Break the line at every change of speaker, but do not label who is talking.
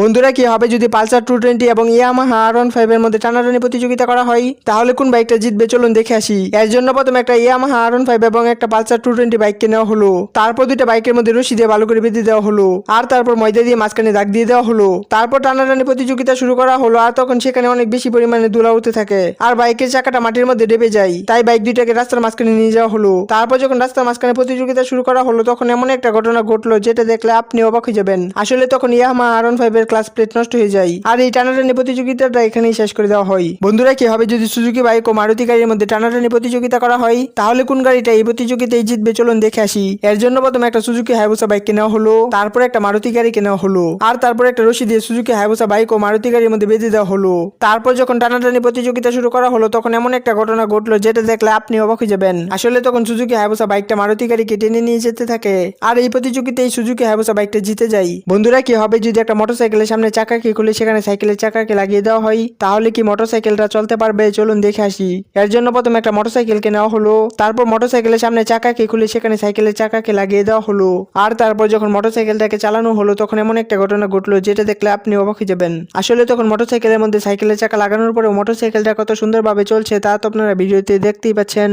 বন্ধুরা, কি হবে যদি পালসার টু টোয়েন্টি এবং ইয়ামাহা আর ওয়ান ফাইভ এর মধ্যে টানাটানি প্রতিযোগিতা করা হয়? তাহলে কোন বাইকটা জিতবে? চলুন দেখে আসি। এর জন্য প্রথমে একটা ইয়ামাহা আর ওয়ান ফাইভ এবং একটা পালসার টু টোয়েন্টি বাইক নেওয়া হলো। তারপর দুইটা বাইকের মধ্যে রশি দিয়ে ভালো করে বেঁধে দেওয়া হলো। আর তারপর ময়দা দিয়ে মাঝখানে দাগ দিয়ে দেওয়া হলো। তারপর টানাটানি প্রতিযোগিতা শুরু করা হলো আর তখন সেখানে অনেক বেশি পরিমাণে ধুলা উঠতে থাকে। আর বাইকের চাকাটা মাটির মধ্যে ডেবে যায়। তাই বাইক দুইটাকে রাস্তার মাঝখানে নিয়ে যাওয়া হলো। তারপর যখন রাস্তার মাঝখানে প্রতিযোগিতা শুরু করা হলো, তখন এমন একটা ঘটনা ঘটলো যেটা দেখলে আপনি অবাক হয়ে যাবেন। আসলে তখন ইয়ামা আর ফাইভ এর ক্লাস প্লেট নষ্ট হয়ে যায়। আর এই টানাটানি প্রতিযোগিতাটা এখানেই শেষ করে দেওয়া হয়। বন্ধুরা, কি হবে যদি সুজুকি বাইক ও মারুতি গাড়ির মধ্যে টানাটানি প্রতিযোগিতা করা হয়? তাহলে কোন গাড়িটা এই প্রতিযোগিতায় জিতবে চলুন দেখে আসি। এর জন্য প্রথমে একটা সুজুকি হাইবুসা বাইক কেনা হলো, তারপর একটা মারুতি গাড়ি কেনা হলো, আর তারপর একটা রশি দিয়ে সুজুকি হাইবুসা বাইক ও মারুতি গাড়ির মধ্যে বেঁধে দেওয়া হলো। তারপর যখন টানাটানি প্রতিযোগিতা শুরু করা হলো, তখন এমন একটা ঘটনা ঘটলো যেটা দেখলে আপনি অবাক হয়ে যাবেন। আসলে তখন সুজুকি হাইবুসা বাইকটা মারুতি গাড়িকে টেনে নিয়ে যেতে থাকে, আর এই প্রতিযোগিতায় সুজুকি হাইবুসা বাইকটা জিতে যায়। বন্ধুরা, কি হবে যদি একটা মোটরসাইকেলের সামনে চাকা কি খুলে সেখানে সাইকেলের চাকাকে লাগিয়ে দেওয়া হয়? তাহলে কি মোটরসাইকেলটা চলতে পারবে? চলুন দেখে আসি। এর জন্য প্রথমে একটা মোটরসাইকেলকে নেওয়া হলো। তারপর মোটরসাইকেলের সামনে চাকাকে খুলে সেখানে সাইকেলের চাকাকে লাগিয়ে দেওয়া হলো। আর তারপর যখন মোটরসাইকেলটাকে চালানো হলো, তখন এমন একটা ঘটনা ঘটলো যেটা দেখলে আপনি অবাক হয়ে যাবেন। আসলে তখন মোটরসাইকেলের মধ্যে সাইকেলের চাকা লাগানোর পরেও মোটরসাইকেলটা কত সুন্দরভাবে চলছে তা তো আপনারা ভিডিওতে দেখতেই পাচ্ছেন।